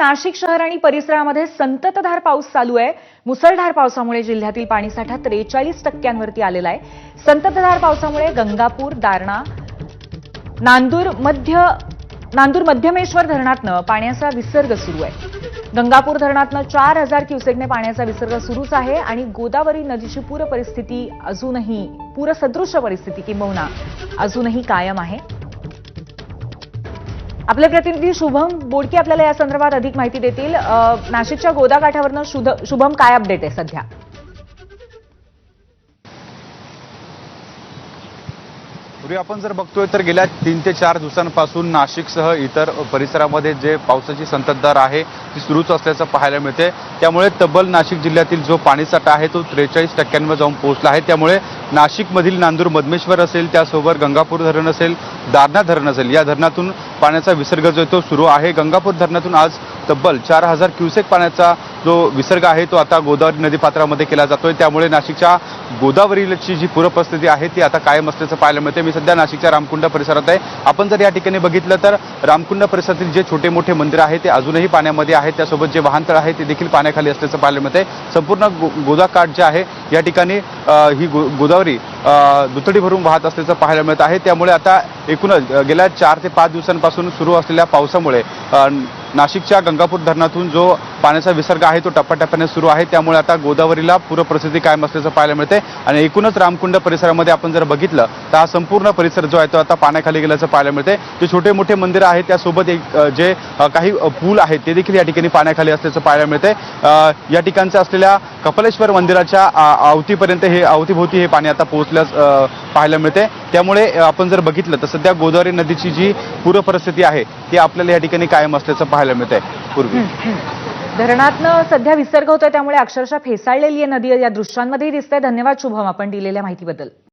नाशिक शहर आणि परिसरामध्ये संततधार पाऊस चालू आहे. मुसळधार पावसामुळे जिल्ह्यातील पाणीसाठा त्रेचाळीस टक्क्यांवरती आलेला आहे. संततधार पावसामुळे गंगापूर दारणा नांदूर मध्य नांदूर मध्यमेश्वर धरणातनं पाण्याचा विसर्ग सुरू आहे. गंगापूर धरणातनं चार हजार क्युसेकने पाण्याचा विसर्ग सुरूच आहे आणि गोदावरी नदीची पूर परिस्थिती अजूनही पूरसदृश परिस्थिती किंबहुना अजूनही कायम आहे. आपले प्रतिनिधी शुभम बोडके आपल्याला या संदर्भात अधिक माहिती देतील. नाशिकच्या गोदा काठावरनं शुभम काय अपडेट आहे सध्या? आपण जर बघतोय तर गेल्या तीन ते चार दिवसांपासून नाशिकसह इतर परिसरामध्ये जे पावसाची संततधार आहे ती सुरूच असल्याचं पाहायला मिळते त्यामुळे तब्बल नाशिक जिल्ह्यातील जो पाणीसाठा आहे तो त्रेचाळीस टक्क्यांवर जाऊन पोहोचला आहे. त्यामुळे नाशिकमधील नांदूर मधमेश्वर असेल त्यासोबत गंगापूर धरण असेल दारणा धरण असेल. या धरणातून पाण्याचा विसर्ग जो आहे तो सुरू आहे. गंगापूर धरणातून आज तब्बल चार हजार क्युसेक पाण्याचा जो विसर्ग आहे तो आता गोदावरी नदीपात्रामध्ये केला जातोय. त्यामुळे नाशिकच्या गोदावरीची जी पूरपरिस्थिती आहे ती आता कायम असल्याचं पाहायला मिळते मी सध्या नाशिकच्या रामकुंड परिसरात आहे. आपण जर या ठिकाणी बघितलं तर रामकुंड परिसरातील जे छोटे मोठे मंदिर आहे ते अजूनही पाण्यामध्ये आहेत त्यासोबत जे वाहनतळ आहे ते देखील पाण्याखाली असल्याचं पाहायला मिळते संपूर्ण गो- गोदाकाठ जे आहे या ठिकाणी ही गो गोदावरी दुथडी भरून वाहत असल्याचं पाहायला मिळत आहे. त्यामुळे आता एकूणच गेल्या चार ते पाच दिवसांपासून सुरू असलेल्या पावसामुळे नाशिकच्या गंगापूर धरणातून जो पाण्याचा विसर्ग आहे तो टप्प्याटप्प्याने सुरू आहे. त्यामुळे आता गोदावरीला पूरपरिस्थिती कायम असल्याचं पाहायला मिळते. आणि एकूणच रामकुंड परिसरामध्ये आपण जर बघितलं तर हा संपूर्ण परिसर जो आहे तो आता पाण्याखाली गेल्याचं पाहायला मिळते. जे छोटे मोठे मंदिर आहेत त्यासोबत एक जे काही पूल आहेत ते देखील या ठिकाणी पाण्याखाली असल्याचं पाहायला मिळते. या ठिकाणचं असलेल्या कपलेश्वर मंदिराच्या अवतीपर्यंत हे अवतीभोवती हे पाणी आता पोहोचल्यास पाहायला मिळते. त्यामुळे आपण जर बघितलं तर सध्या गोदावरी नदीची जी पूरपरिस्थिती आहे ती आपल्याला या ठिकाणी कायम असल्याचं पाहायला मिळते. पूर्वी. धरणातनं सध्या विसर्ग होतोय त्यामुळे अक्षरशः फेसाळलेली आहे नदी या दृश्यांमध्येही दिसतंय. धन्यवाद शुभम आपण दिलेल्या माहितीबद्दल.